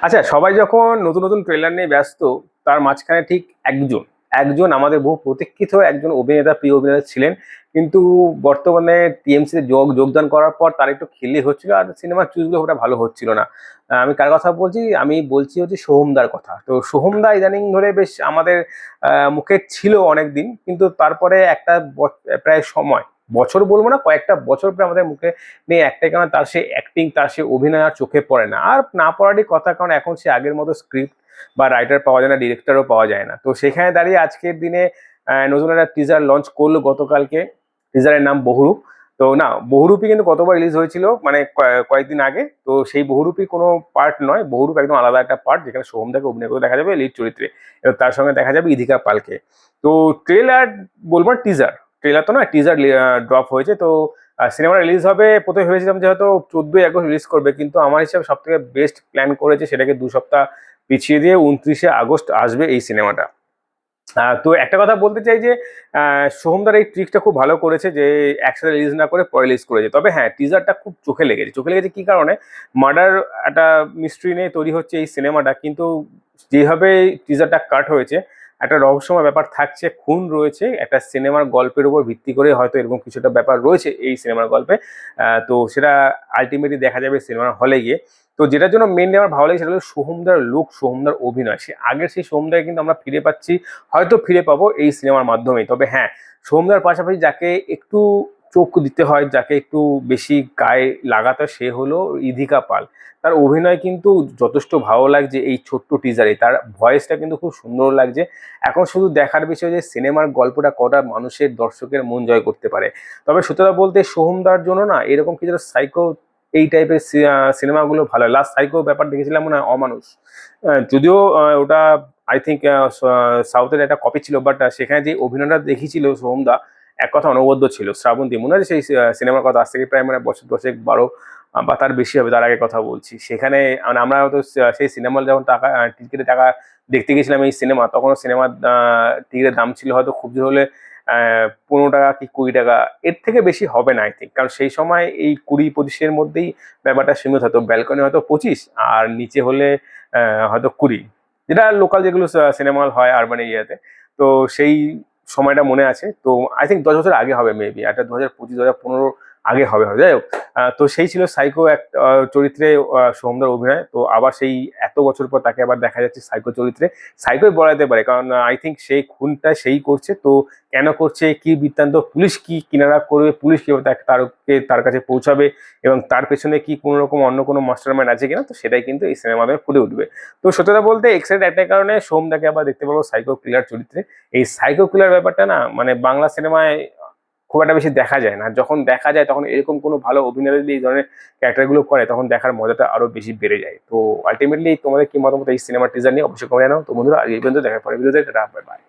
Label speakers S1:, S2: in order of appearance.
S1: আচ্ছা সবাই যখন নতুন নতুন ট্রেলার নিয়ে ব্যস্ত, তার মাঝখানে ঠিক একজন একজন আমাদের বহু প্রতীক্ষিত একজন অভিনেতা, প্রিয় অভিনেতা ছিলেন। কিন্তু বর্তমানে টিএমসিতে যোগ, যোগদান করার পর তার একটু খিল্লি হচ্ছিল আর সিনেমার চুজগুলো ওটা ভালো হচ্ছিল না। আমি কার কথা বলছি? আমি বলছি হচ্ছে সোহমদার কথা। তো সোহমদা ইদানিং ধরে বেশ আমাদের মুখে ছিল অনেক দিন কিন্তু তারপরে একটা প্রায় সময় বছর বলব না, কয়েকটা বছর পরে আমাদের মুখে নেই একটাই, কারণ তার সে অ্যাক্টিং তার সে অভিনয় আর চোখে পড়ে না। আর না পড়ারই কথা, কারণ এখন সে আগের মতো স্ক্রিপ্ট বা রাইটার পাওয়া যায় না ডিরেক্টরও পাওয়া যায় না। তো সেখানে দাঁড়িয়ে আজকের দিনে নতুন একটা টিজার লঞ্চ করল গতকালকে। টিজারের নাম বহুরূপ। তো না বহুরূপী কিন্তু কতবার রিলিজ হয়েছিল মানে কয়ে- কয়েকদিন আগে। তো সেই বহুরূপী কোনো পার্ট নয়, বহুরূপ একদম আলাদা একটা পার্ট যেখানে সোহমদাকে অভিনয় করে দেখা যাবে লিড চরিত্রে। এবং তার সঙ্গে দেখা যাবে ইধিকা পালকে। তো ট্রেলার বলব টিজার ট্রেলার তো না টিজার ড্রপ হয়েছে। তো সিনেমা রিলিজ হবে, প্রথমে ভেবেছিলাম যে হয়তো চোদ্দোই আগস্ট রিলিজ করবে, কিন্তু আমার হিসাবে সব থেকে বেস্ট প্ল্যান করেছে সেটাকে দু সপ্তাহ পিছিয়ে দিয়ে উনত্রিশে আগস্ট আসবে এই সিনেমাটা। তো একটা কথা বলতে চাই যে সোহমদার এই ট্রিকটা খুব ভালো করেছে যে, একসাথে রিলিজ না করে পরে রিলিজ করেছে। তবে হ্যাঁ টিজারটা খুব চোখে লেগেছে। চোখে লেগেছে কি কারণে? মার্ডার একটা মিস্ট্রি নিয়ে তৈরি হচ্ছে এই সিনেমাটা কিন্তু যেভাবে টিজারটা কাট হয়েছে একটা রহস্যময় ব্যাপার থাকছে, খুন রয়েছে, একটা সিনেমার গল্পের উপর ভিত্তি করে হয়তো এরকম কিছুটা ব্যাপার রয়েছে এই সিনেমার গল্পে। তো সেটা আলটিমেটলি দেখা যাবে সিনেমার হলে গিয়ে। তো যেটার জন্য মেনলি আমার ভালো লাগে সেটা হলো সোহমদার লুক সোহমদার অভিনয়। সে আগের সেই সোহমদাকে কিন্তু আমরা ফিরে পাচ্ছি, হয়তো ফিরে পাবো এই সিনেমার মাধ্যমেই। তবে হ্যাঁ সোহমদার পাশাপাশি যাকে একটু চোখ দিতে হয়, যাকে একটু বেশি গায়ে লাগাতে সে হলো ইধিকা পাল। তার অভিনয় কিন্তু যথেষ্ট ভালো লাগছে এই ছোট্ট টিজারে তার ভয়েসটা কিন্তু খুব সুন্দর লাগছে। এখন শুধু দেখার বিষয় যে সিনেমার গল্পটা কটা মানুষের দর্শকের মন জয় করতে পারে। তবে সত্যতা বলতে সোহমদার জন্য না এরকম কিছু সাইকো এই টাইপের সিনেমাগুলো ভালো। লাস্ট সাইকো ব্যাপার দেখেছিলাম মনে হয় অমানুষ যদিও ওটা আই থিঙ্ক সাউথের একটা কপি ছিল বাট সেখানে যে অভিনয়টা দেখিয়েছিল সোহমদা এক কথা অনবদ্য ছিল। শ্রাবন্তী মনে আছে সেই সিনেমার কথা, আজ থেকে প্রায় মানে বছর দশেক, বারো বা তার বেশি হবে, তার আগে কথা বলছি। সেখানে মানে আমরা হয়তো সেই সিনেমা যখন টাকা টিকিটের টাকা দেখতে গেছিলাম এই সিনেমা তখন সিনেমার টিকিটের দাম ছিল হয়তো খুব জোর হলে পনেরো টাকা কি কুড়ি টাকা, এর থেকে বেশি হবে না আই থিঙ্ক কারণ সেই সময় এই কুড়ি পঁচিশের মধ্যেই ব্যাপারটা সীমিত হতো ব্যালকনি হয়তো পঁচিশ, আর নিচে হলে হয়তো কুড়ি। যেটা লোকাল যেগুলো সিনেমা হল হয় আরবান এরিয়াতে তো সেই সময়টা মনে আছে। তো আই থিঙ্ক দশ বছর আগে হবে মেবি একটা দু হাজার পঁচিশ, দু হাজার পনেরো আগে হবে হবে যাই হোক তো সেই ছিল সাইকো এক চরিত্রে আহ, সোহমদার অভিনয়। তো আবার সেই এত বছর পর তাকে আবার দেখা যাচ্ছে সাইকো চরিত্রে। সাইকোই বলা যেতে পারে কারণ আই থিঙ্ক সেই খুনটা সেই করছে। তো কেন করছে কি বৃত্তান্ত পুলিশ কি কিনারা করবে পুলিশ কীভাবে তারকে তার কাছে পৌঁছাবে এবং তার পেছনে কি কোনো রকম অন্য কোনো মাস্টার মাইন্ড আছে কিনা তো সেটাই কিন্তু এই সিনেমা মাধ্যমে ফুটে উঠবে। তো সত্যতা বলতে এক্সাইট একটা কারণে সোমদাকে আবার দেখতে পাবো সাইকো কিলার চরিত্রে। এই সাইকো কিলার ব্যাপারটা না মানে বাংলা সিনেমায় খুব একটা বেশি দেখা যায় না। যখন দেখা যায় তখন এরকম কোনো ভালো অভিনেতা যদি এই ধরনের ক্যারেক্টারগুলো করে, তখন দেখার মজাটা আরও বেশি বেড়ে যায়। তো আলটিমেটলি তোমাদের কি মতামত এই সিনেমার টিজার নিয়ে অবশ্যই কমে জানো তো বন্ধুরা আগে এই পর্যন্ত দেখার পরে ভিডিওতে বাই